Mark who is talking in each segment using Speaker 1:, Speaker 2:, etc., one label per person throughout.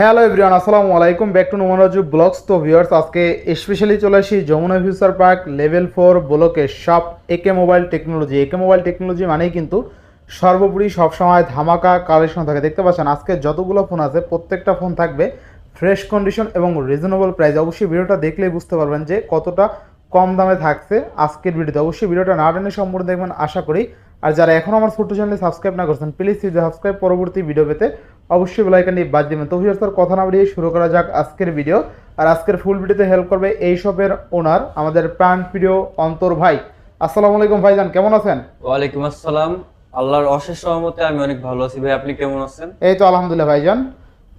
Speaker 1: Hello everyone আসসালামু আলাইকুম back to নোমানরাজু vlogs তো ভিউয়ার্স আজকে স্পেশালি চলে আসি Jamuna Future Park level four ব্লকে সব AK Mobile Technology AK Mobile Technology মানেই কিন্তু সর্বোপরি সবসময় ধামাকা কালেকশন থাকে। দেখতে পাচ্ছেন, আজকে যতগুলো ফোন আছে, প্রত্যেকটা ফোন থাকবে ফ্রেশ কন্ডিশন এবং রিজনেবল প্রাইস অবশ্যই ভিডিওটা দেখলেই বুঝতে পারবেন যে কতটা কম দামে থাকছে আজকের ভিডিওতে অবশ্যই ভিডিওটা না টেনে সম্পূর্ণ দেখবেন, আশা করি। আর যারা এখন আমার ছোট্ট চ্যানেলে সাবস্ক্রাইব না করছেন প্লিজ সাবস্ক্রাইব পরবর্তী ভিডিও পেতে অবশ্যই বেলাইকানটি বাদ দেবেন। তো ভিউয়ার্স স্যার কথা না বাড়িয়ে শুরু করা যাক আজকের ভিডিও আর আজকের ফুল ভিডিওতে হেল্প করবে এই শপের ওনার আমাদের প্রাণ প্রিয় অন্তর ভাই। আসসালামু আলাইকুম ভাইজান কেমন আছেন?
Speaker 2: ওয়ালাইকুম আসসালাম। আল্লাহর অশেষ সহমতে আমি অনেক ভালো আছি। ভাই আপনি কেমন আছেন?
Speaker 1: এই তো আলহামদুলিল্লাহ ভাইজান।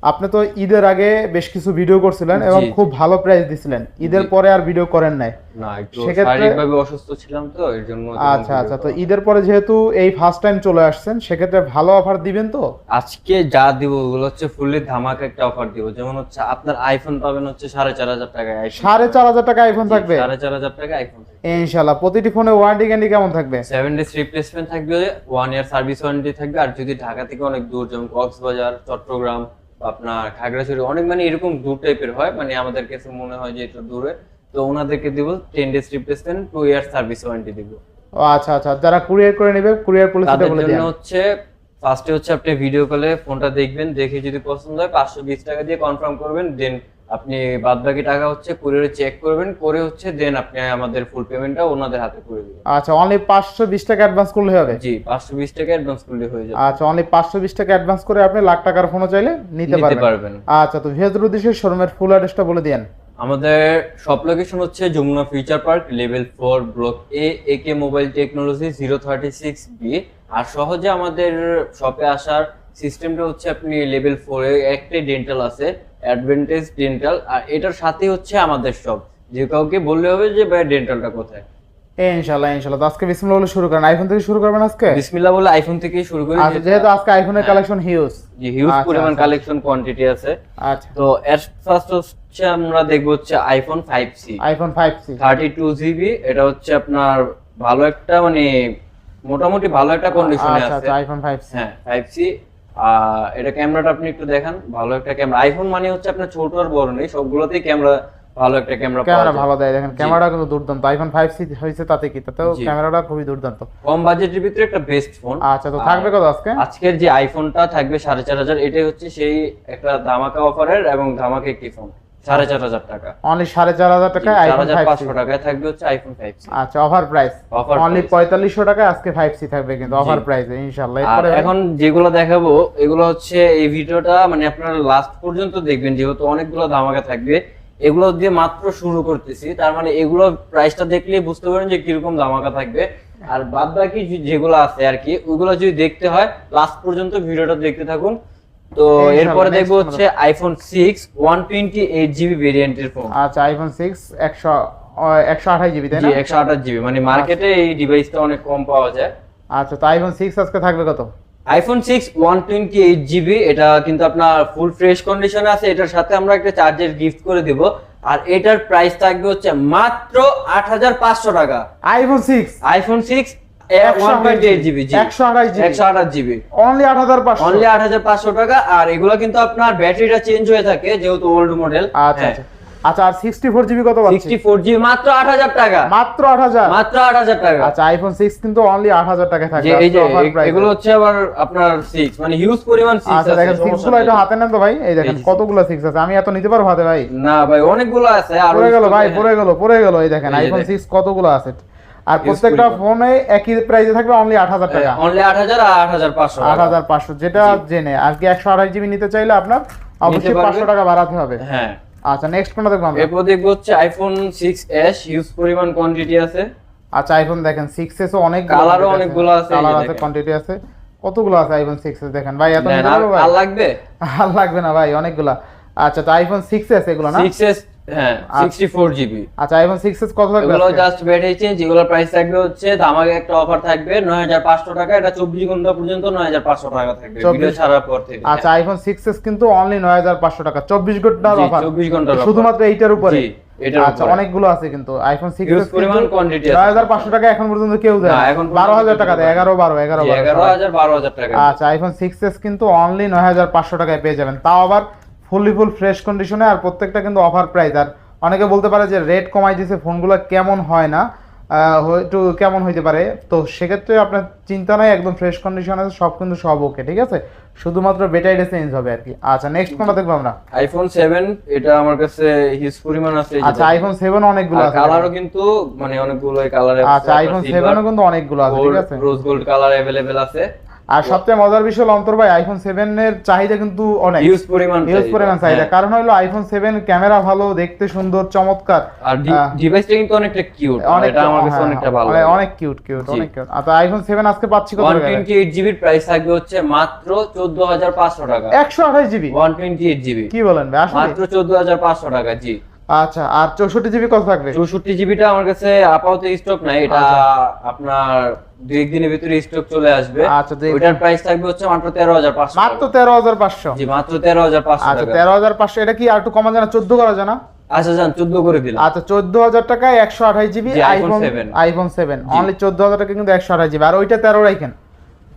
Speaker 1: আপনি তো ঈদের আগে বেশ কিছু ভিডিও করছিলেন এবং খুব ভালো প্রাইস দিছিলেন। ঈদের পরে আর ভিডিও করেন নাই।
Speaker 2: না একটু শারীরিকভাবে অসুস্থ ছিলাম তো এর জন্য
Speaker 1: আচ্ছা আচ্ছা তো ঈদের পরে যেহেতু এই ফার্স্ট টাইম চলে আসছেন সেক্ষেত্রে ভালো অফার দিবেন তো?
Speaker 2: আজকে যা দিব ওগুলো হচ্ছে ফুললি ধামাকা একটা অফার দিব। যেমন হচ্ছে আপনার আইফোন পাবেন হচ্ছে সাড়ে চার হাজার টাকায়
Speaker 1: সাড়ে চার হাজার টাকা আইফোন থাকবে?
Speaker 2: সাড়ে চার হাজার টাকা আইফোন
Speaker 1: ইনশাল্লাহ প্রতিটি ফোনে ওয়ারেন্টি গ্যারান্টি কেমন থাকবে?
Speaker 2: সেভেন ডেজ রিপ্লেসমেন্ট থাকবে ওয়ান ইয়ার সার্ভিস ওয়ারেন্টি থাকবে আর যদি ঢাকা থেকে অনেক দূর যেমন কক্সবাজার চট্টগ্রাম আপনার খাগড়াছড়ি অনেক মানে এরকম দূর টাইপের হয় মানে আমাদের কাছে মনে হয় যে একটু দূরে। তো ওনাদেরকে দিব ten days replacement two year service warranty দিব।
Speaker 1: ও আচ্ছা আচ্ছা। যারা কুরিয়ার করে নেবে কুরিয়ার পলিসিটা বলে দিন।
Speaker 2: হচ্ছে ফার্স্টে হচ্ছে আপনি ভিডিও কলে ফোনটা দেখবেন দেখে যদি পছন্দ হয় পাঁচশো বিশ টাকা দিয়ে কনফার্ম করবেন দেন আপনি বাদ বাকি টাকা হচ্ছে কুরিয়ারে চেক করবেন করে হচ্ছে দেন আপনি আমাদের ফুল পেমেন্টটা ওনাদের হাতে করে দিবেন।
Speaker 1: আচ্ছা অনলি পাঁচশো বিশ টাকা অ্যাডভান্স করলে হবে?
Speaker 2: জি পাঁচশো বিশ টাকা অ্যাডভান্স করলে হয়ে যাবে।
Speaker 1: আচ্ছা অনলি পাঁচশো বিশ টাকা অ্যাডভান্স করে আপনি লাখ টাকার ফোনও চাইলে নিতে
Speaker 2: নিতে
Speaker 1: পারবেন। আচ্ছা তো ভিয়াজুর উদ্দেশ্যে শোরুমের ফুল অ্যাড্রেসটা বলে দেন
Speaker 2: আমাদের সব লোকেশন হচ্ছে Jamuna Future Park level four block A AK Mobile Technology zero thirty six B আর সহজে আমাদের শপে আসার সিস্টেমটা হচ্ছে আপনি লেভেল ফোরে একটাই ডেন্টাল আছে। অ্যাডভান্টেজ ডেন্টাল আর এটার সাথে হচ্ছে আমাদের শপ যে কাউকে বললে হবে যে ভাই ডেন্টালটা কোথায়?
Speaker 1: এ ইনশাল্লাহ ইনশাল্লাহ আজকে বিসমিল্লাহ বলে শুরু করেন। আইফোন থেকে শুরু করবেন আজকে?
Speaker 2: বিসমিল্লাহ বলে আইফোন থেকেই শুরু করি।
Speaker 1: আচ্ছা যেহেতু আজকে আইফোনের কালেকশন হিউজ
Speaker 2: যে হিউজ
Speaker 1: আচ্ছা,
Speaker 2: পরিমাণ
Speaker 1: আচ্ছা।
Speaker 2: কালেকশন কোয়ান্টিটি আছে।
Speaker 1: আচ্ছা।
Speaker 2: তো এর ফার্স্ট হচ্ছে আমরা দেখব হচ্ছে iPhone five C
Speaker 1: iPhone five C
Speaker 2: thirty two GB এটা হচ্ছে আপনার ভালো একটা মানে মোটামুটি ভালো একটা কন্ডিশনে
Speaker 1: আচ্ছা
Speaker 2: আছে।
Speaker 1: আচ্ছা আইফোন ফাইভ সি
Speaker 2: হ্যাঁ ফাইভ সি এটা ক্যামেরাটা আপনি একটু দেখান ভালো একটা ক্যামেরা। আইফোন মানে হচ্ছে আপনার ছোট আর বড় নেই সবগুলোতেই ক্যামেরা ভালো একটা ক্যামেরা
Speaker 1: ক্যামেরা ভালো দেয় দেখেন ক্যামেরাটা কিন্তু দুর্দান্ত। আইফোন ফাইভ সি হয়েছে তাতে কি
Speaker 2: তাতে
Speaker 1: ক্যামেরাটা খুবই দুর্দান্ত।
Speaker 2: কম বাজেটের ভিতরে একটা বেস্ট ফোন
Speaker 1: আচ্ছা তো থাকবে কত আজকে?
Speaker 2: আজকের যে আইফোনটা থাকবে সাড়ে চার হাজার এটাই হচ্ছে সেই একটা ধামাকা অফারের এবং ধামাকা একটি ফোন সাড়ে চার হাজার টাকা।
Speaker 1: অনলি সাড়ে চার হাজার আইফোন
Speaker 2: পাঁচশো টাকায় থাকবে হচ্ছে আইফোন ফাইভ
Speaker 1: আচ্ছা অফার প্রাইস অনলি। পঁয়তাল্লিশশো টাকায় আজকে ফাইভ সি থাকবে কিন্তু অফার প্রাইসে ইনশাল্লাহ
Speaker 2: এখন যেগুলো দেখাবো এগুলো হচ্ছে এই ভিডিওটা মানে আপনারা লাস্ট পর্যন্ত দেখবেন যেহেতু অনেকগুলো ধামাকা থাকবে। এগুলো দিয়ে মাত্র শুরু করতেছি তার মানে এগুলো প্রাইসটা দেখলে বুঝতে পারেন যে কীরকম ধামাকা থাকবে। আর বাদ বাকি যেগুলো আছে আর কি ওইগুলো যদি দেখতে হয় লাস্ট পর্যন্ত ভিডিওটা দেখতে থাকুন। তো এরপরে দেখব হচ্ছে আইফোন 6 128 জিবি ভেরিয়েন্টের ফোন
Speaker 1: আচ্ছা আইফোন 6 100 128 জিবি তাই না?
Speaker 2: 128 জিবি মানে মার্কেটে এই ডিভাইসটা অনেক কম পাওয়া যায়।
Speaker 1: আচ্ছা তো আইফোন 6 আজকে থাকবে কত?
Speaker 2: আইফোন 6 128 জিবি এটা কিন্তু আপনার ফুল ফ্রেশ কন্ডিশনে আছে। এটার সাথে আমরা একটা চার্জার গিফট করে দেব। আর এটার প্রাইস থাকবে হচ্ছে মাত্র 8500 টাকা।
Speaker 1: আইফোন 6
Speaker 2: আইফোন সিক্স টাকা। আর এগুলো কিন্তু আপনার ব্যাটারিটা চেঞ্জ হয়ে থাকে যেহেতু ওল্ড মডেল
Speaker 1: আচ্ছা আচ্ছা। আচ্ছা আর সিক্সটি ফোর জিবি কত পাচ্ছি?
Speaker 2: সিক্সটি ফোর জিবি মাত্র আট হাজার টাকা।
Speaker 1: মাত্র আট হাজার?
Speaker 2: মাত্র আট হাজার টাকা।
Speaker 1: আচ্ছা আইফোন সিক্স কিন্তু অনলি আট হাজার টাকা থাকবে
Speaker 2: এই যে
Speaker 1: আজকে offer
Speaker 2: এ-
Speaker 1: price এ।
Speaker 2: এগুলো হচ্ছে আবার আপনার মানে হিউজ পরিমাণ
Speaker 1: আচ্ছা দেখেনগুলো হাতে নেন তো ভাই। এই দেখেন কতগুলো সিক্স আছে? আমি এত নিতে পারব হাতে ভাই?
Speaker 2: না ভাই অনেকগুলো আছে। আর
Speaker 1: পড়ে গেল ভাই পড়ে গেল পড়ে গেল। এই দেখেন আইফোন। সিক্স কতগুলো আছে? আর প্রত্যেকটা ফোনে একই প্রাইসে থাকবে অনলি আট হাজার টাকা।
Speaker 2: অনলি আট হাজার আর আট হাজার পাঁচশো
Speaker 1: আট হাজার পাঁচশো যেটা জেনে। আজকে একশো আঠাশ জিবি নিতে চাইলে আপনার অবশ্যই। পাঁচশো টাকা বাড়াতে হবে।
Speaker 2: হ্যাঁ।
Speaker 1: আচ্ছা নেক্সট কোনটা দেখব আমরা।
Speaker 2: এরপর দেখব হচ্ছে আইফোন সিক্স এস হিউজ পরিমাণ কোয়ান্টিটি আছে।
Speaker 1: আচ্ছা আইফোন দেখেন সিক্স এস অনেক
Speaker 2: Colour ও অনেকগুলো আছে,
Speaker 1: কালার আছে কোয়ান্টিটি আছে। কতগুলো আছে আইফোন সিক্স এস দেখেন? ভাই এত
Speaker 2: আর লাগবে?
Speaker 1: আর লাগবে না ভাই অনেকগুলা। আচ্ছা তো আইফোন সিক্স এস এগুলো না?
Speaker 2: সিক্স এস হ্যাঁ জিবি
Speaker 1: আচ্ছা আইফোন সিক্স কত থাকবে
Speaker 2: এগুলো জাস্ট ব্যাটারি চেঞ্জ এগুলোর প্রাইস থাকবে হচ্ছে ধামাকে একটা অফার থাকবে নয় হাজার পাঁচশো টাকা এটা ঘণ্টা পর্যন্ত নয় হাজার পাঁচশো টাকা থাকবে ভিডিও ছাড়ার পর থেকে।
Speaker 1: আচ্ছা আইফোন কিন্তু অনলি টাকা
Speaker 2: ঘণ্টার
Speaker 1: অফার
Speaker 2: 24 ঘণ্টার
Speaker 1: শুধুমাত্র এইটার উপরে? আচ্ছা অনেকগুলো আছে কিন্তু আইফোন সিক্স
Speaker 2: Huge
Speaker 1: এস
Speaker 2: পরিমাণ
Speaker 1: হাজার পাঁচশো টাকা এখন পর্যন্ত কেউ দেয়
Speaker 2: না। এখন পর্যন্ত
Speaker 1: বারো হাজার
Speaker 2: কেউ
Speaker 1: টাকা দেয়
Speaker 2: দেয় না।
Speaker 1: এগারো বারো এগারো বারো
Speaker 2: এগারো
Speaker 1: সবাই।
Speaker 2: হাজার বারো হাজার টাকা
Speaker 1: আচ্ছা আইফোন সিক্স এস কিন্তু অনলি নয় হাজার পাঁচশো টাকায় পেয়ে যাবেন। তাও আবার ফুললি ফুল ফ্রেশ কন্ডিশনে আর প্রত্যেকটা কিন্তু অফার প্রাইস আর অনেকে বলতে পারে যে রেট কমাই দিয়েছে ফোনগুলো কেমন হয় না আহ, হয়- একটু কেমন হইতে পারে তো সেক্ষেত্রে আপনার চিন্তা নাই একদম ফ্রেশ কন্ডিশন আছে সব কিন্তু সব ওকে ঠিক আছে শুধুমাত্র ব্যাটারিটা চেঞ্জ হবে আর কি আচ্ছা নেক্সট কোনটা দেখবো আমরা
Speaker 2: আইফোন সেভেন এটা আমার কাছে হিউজ পরিমাণ আছে এই যে
Speaker 1: আচ্ছা আইফোন সেভেন অনেকগুলো আছে
Speaker 2: কালারও কিন্তু মানে অনেকগুলো কালারে
Speaker 1: আচ্ছা আইফোন সেভেনও কিন্তু অনেকগুলো আছে ঠিক আছে
Speaker 2: রোজ গোল্ড কালার अवेलेबल আছে
Speaker 1: আর সবচেয়ে মজার বিষয় হলো অন্তর ভাই আইফোন সেভেন এর চাহিদা কিন্তু অনেক।
Speaker 2: হিউজ পরিমাণ
Speaker 1: ইউজ পরিমাণ চাহিদা।
Speaker 2: হ্যাঁ।
Speaker 1: কারণ হলো আইফোন সেভেন ক্যামেরা ভালো দেখতে সুন্দর চমৎকার।
Speaker 2: আর ডিভাইসটা কিন্তু অনেকটা কিউট এটা আমার কাছে
Speaker 1: হ্যাঁ,
Speaker 2: অনেকটা ভালো
Speaker 1: অনেক-
Speaker 2: লাগে।
Speaker 1: অনেক কিউট কিউট অনেক কিউট আচ্ছা আইফোন সেভেন আজকে পাচ্ছি কত টাকা?
Speaker 2: 128 জিবির প্রাইস থাকবে হচ্ছে মাত্র 14500 টাকা।
Speaker 1: একশো আঠাশ জিবি
Speaker 2: 128 জিবি
Speaker 1: কি বলেন ভাই আসলে?
Speaker 2: মাত্র 14500 টাকা জি।
Speaker 1: আচ্ছা আর চৌষট্টি জিবি কত থাকবে?
Speaker 2: 64 জিবিটা আমার কাছে আপাতত স্টক নাই এটা আপনার দুই একদিনের ভিতরে স্টক চলে আসবে।
Speaker 1: আচ্ছা,
Speaker 2: ওইটার প্রাইস থাকবে হচ্ছে মাত্র 13500
Speaker 1: মাত্র তেরো হাজার পাঁচশো?
Speaker 2: জি মাত্র 13500
Speaker 1: আচ্ছা
Speaker 2: টাকা।
Speaker 1: তেরো হাজার পাঁচশো এটা কি আর একটু কমা জানা? চোদ্দ করা জানা?
Speaker 2: আচ্ছা যান 14 করে দিলাম।
Speaker 1: আচ্ছা চোদ্দ হাজার টাকায় একশো আঠাশ
Speaker 2: GB iPhone 7
Speaker 1: iPhone seven only চোদ্দ হাজার টাকা কিন্তু একশো আঠাশ জিবি। আর ওইটা তেরো রাখেন চৌষট্টি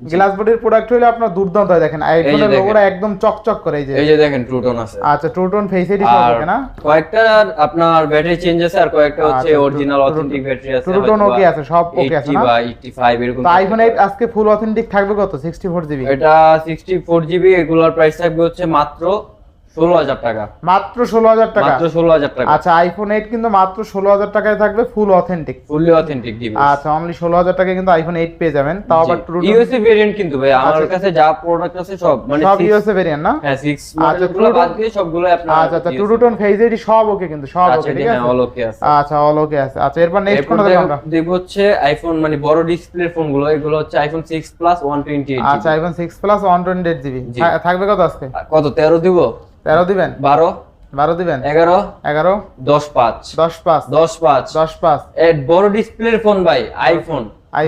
Speaker 1: গ্লাস বডির প্রোডাক্ট হলে আপনার দুর্দান্ত হয় দেখেন আইফোনের। লোগোটা একদম চকচক করে এই যে।
Speaker 2: এই যে দেখেন ট্রু টোন আছে।
Speaker 1: আচ্ছা ট্রুটন ফেস আইডি
Speaker 2: পাওয়া
Speaker 1: যাবে না?
Speaker 2: কয়েকটা আপনার ব্যাটারি চেঞ্জ আছে আর কয়েকটা হচ্ছে অরিজিনাল অথেন্টিক ব্যাটারি আছে।
Speaker 1: ট্রু টোন ওকে আছে, সব ওকে আছে
Speaker 2: 80
Speaker 1: না?
Speaker 2: বা 85 এরকম
Speaker 1: তো আইফোন 8 আজকে ফুল অথেন্টিক থাকবে কত? সিক্সটি ফোর জিবি
Speaker 2: এটা 64 জিবি এগুলোর প্রাইস থাকবে হচ্ছে মাত্র 16000 টাকা।
Speaker 1: মাত্র ষোলো হাজার টাকা?
Speaker 2: মাত্র 16000 টাকা।
Speaker 1: আচ্ছা আইফোন এইট কিন্তু মাত্র ষোলো হাজার টাকায় থাকবে ফুল অথেন্টিক
Speaker 2: ফুললি অথেন্টিক
Speaker 1: আচ্ছা অনলি ষোলো হাজার টাকায় কিন্তু আইফোন এইট পেয়ে যাবেন। তাও আবার ট্রুটন
Speaker 2: ইউএসএ ভেরিয়েন্ট কিন্তু ভাই আমার
Speaker 1: আচ্ছা।
Speaker 2: কাছে যা প্রোডাক্ট আছে সব মানে
Speaker 1: সব ইউএসএ ভেরিয়েন্ট না?
Speaker 2: হ্যাঁ 6
Speaker 1: আচ্ছা,
Speaker 2: মডেলগুলো বাদ দিয়ে সবগুলো আপনার
Speaker 1: আচ্ছা আচ্ছা ট্রুটন ফেস আইডি সব ওকে কিন্তু সব
Speaker 2: আচ্ছা
Speaker 1: ওকে ঠিক আছে?
Speaker 2: অল ওকে আছে।
Speaker 1: আচ্ছা অল ওকে আছে। আচ্ছা এরপর নেক্সট কোনটা দেখব আমরা?
Speaker 2: দেখ- হচ্ছে আইফোন মানে বড় ডিসপ্লে ফোনগুলো এগুলো হচ্ছে আইফোন 6 প্লাস 128
Speaker 1: আচ্ছা iPhone plus one twenty eight
Speaker 2: GB
Speaker 1: থাকবে কত আজকে?
Speaker 2: কত 13 দিব?
Speaker 1: তেরো দিবেন?
Speaker 2: 12
Speaker 1: বারো দিবেন?
Speaker 2: 11
Speaker 1: এগারো?
Speaker 2: 10 5
Speaker 1: দশ পাঁচ।
Speaker 2: 10 5
Speaker 1: দশ পাঁচ।
Speaker 2: বড় ডিসপ্লের ফোন ভাই আইফোন।